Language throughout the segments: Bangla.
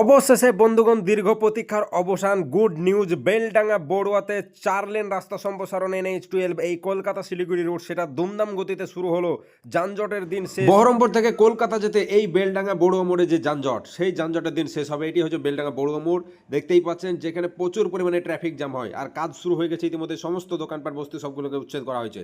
অবশেষে বন্ধুগণ দীর্ঘ প্রতীক্ষার অবসান, গুড নিউজ, বেলডাঙ্গা, বড়ুয়াতে চার লেন রাস্তা সম্প্রসারণ, এনএইচ টুয়েলভ, এই কলকাতা শিলিগুড়ি রোড, সেটা দুমদাম গতিতে শুরু হলো। যানজটের দিন শেষ বহরমপুর থেকে কলকাতা যেতে এই বেলডাঙ্গা বড়ুয়া মোড়ে যে যানজট, সেই যানজটের দিন শেষ হবে। এটি হচ্ছে বেলডাঙ্গা বড়ুয়া মোড়। দেখতেই পাচ্ছেন যেখানে প্রচুর পরিমাণে ট্রাফিক জ্যাম হয়। আর কাজ শুরু হয়ে গেছে ইতিমধ্যে। সমস্ত দোকানপাট বস্তি সবগুলোকে উচ্ছেদ করা হয়েছে।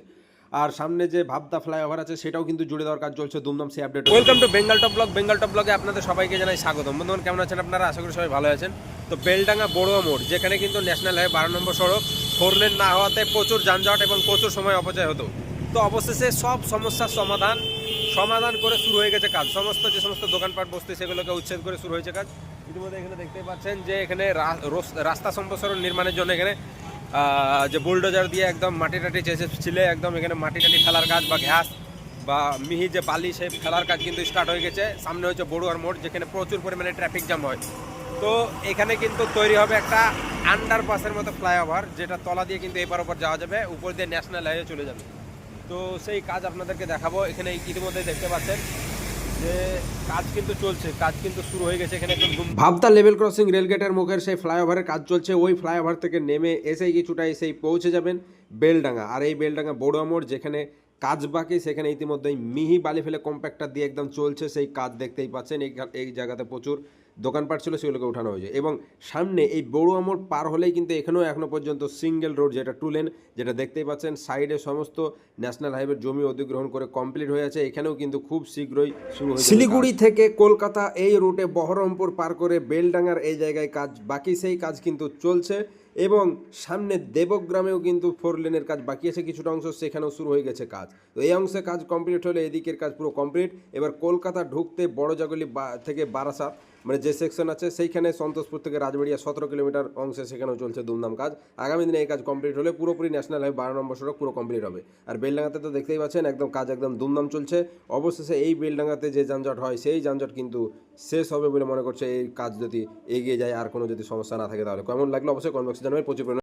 আর সামনে যে ভাবদা ফ্লাইওভার আছে, সেটাও কিন্তু জুড়ে দেওয়ার কাজ চলছে। দুমদাম সেই update welcome to Bengal top blog Bengal top ব্লগে আপনাদের সবাইকে জানাই স্বাগতম। বন্ধুগণ, কেমন আছেন আপনারা? আশা করি সবাই ভালো আছেন। তো বেলডাঙ্গা বড়ুয়া মোড়, যেখানে কিন্তু ন্যাশনাল হাইওয়ে বারো নম্বর সড়ক ফোর লেন না হওয়াতে প্রচুর যানজট এবং প্রচুর সময় অপচয় হতো। তো অবশেষে সব সমস্যার সমাধান সমাধান করে শুরু হয়ে গেছে কাজ। সমস্ত যে সমস্ত দোকানপাট, বসতে, সেগুলোকে উচ্ছেদ করে শুরু হয়েছে কাজ। ইতিমধ্যে এখানে দেখতে পাচ্ছেন যে এখানে রাস্তা সম্প্রসারণ নির্মাণের জন্য এখানে যে বুলডোজার দিয়ে একদম মাটি টাটি চেঁচে ছিলে, একদম এখানে মাটি টাটি ফেলার কাজ বা ঘাস বা মিহি যে বালি সেই ফেলার কাজ কিন্তু স্টার্ট হয়ে গেছে। সামনে হচ্ছে বড়ুয়ার মোড়, যেখানে প্রচুর পরিমাণে ট্রাফিক জ্যাম হয়। তো এখানে কিন্তু তৈরি হবে একটা আন্ডারপাসের মতো ফ্লাইওভার যেটা তলা দিয়ে কিন্তু এপার ওপর যাওয়া যাবে, উপর দিয়ে ন্যাশনাল হাইওয়ে চলে যাবে। তো সেই কাজ আপনাদেরকে দেখাবো। এখানে ইতিমধ্যে দেখতে পাচ্ছেন যে কাজ কিন্তু চলছে, কাজ কিন্তু শুরু হয়ে গেছে এখানে ভাবতা লেভেল ক্রসিং রেলগেটের মুখের সেই ফ্লাইওভারের কাজ চলছে, ওই ফ্লাইওভার থেকে নেমে এসেই কিছুটা এসেই পৌঁছে যাবেন বেলডাঙ্গা। আর এই বেলডাঙ্গা বড় মোড়, যেখানে কাজ বাকি, সেখানে ইতিমধ্যেই মিহি বালি ফেলে কম্প্যাক্টার দিয়ে একদম চলছে সেই কাজ দেখতেই পাচ্ছেন। এই এই জায়গাতে প্রচুর দোকানপাট ছিল সেগুলোকে উঠানো হয়েছে। এবং সামনে এই বড়ো মোড় পার হলেই কিন্তু এখানেও এখনও পর্যন্ত সিঙ্গেল রোড যেটা টু লেন যেটা দেখতেই পাচ্ছেন সাইডে সমস্ত ন্যাশনাল হাইওয়ের জমি অধিগ্রহণ করে কমপ্লিট হয়ে আছে। এখানেও কিন্তু খুব শীঘ্রই শুরু হয়েছে শিলিগুড়ি থেকে কলকাতা এই রুটে বহরমপুর পার করে বেলডাঙ্গার এই জায়গায় কাজ বাকি সেই কাজ কিন্তু চলছে। এবং সামনে দেবগ্রামেও কিন্তু ফোর লেনের কাজ বাকি আছে, কিছুটা অংশ সেখানেও শুরু হয়ে গেছে কাজ। তো এই অংশে কাজ কমপ্লিট হলে এদিকের কাজ পুরো কমপ্লিট এবার কলকাতা ঢুকতে বড় জাগলি বা- থেকে বারাসাত মানে যে সেকশন আছে সেইখানে সন্তোষপুর থেকে রাজবাড়িয়া সতেরো কিলোমিটার অংশে সেখানেও চলছে দুমদাম কাজ। আগামী দিনে এই কাজ কমপ্লিট হলে পুরোপুরি ন্যাশনাল হাইওয়ে বারো নম্বর সড়ক পুরো কমপ্লিট হবে। আর বেলডাঙ্গাতে তো দেখতেই পাচ্ছেন, একদম কাজ একদম দুমদাম চলছে। অবশেষে এই বেলডাঙ্গাতে যে যানজট হয়, সেই যানজট কিন্তু শেষ হবে বলে মনে করছে এই কাজ যদি এগিয়ে যায়, আর কোনো যদি সমস্যা না থাকে তাহলে। কেমন লাগল? অবশ্যই কনভার্সে জানাবেন। প্রচুর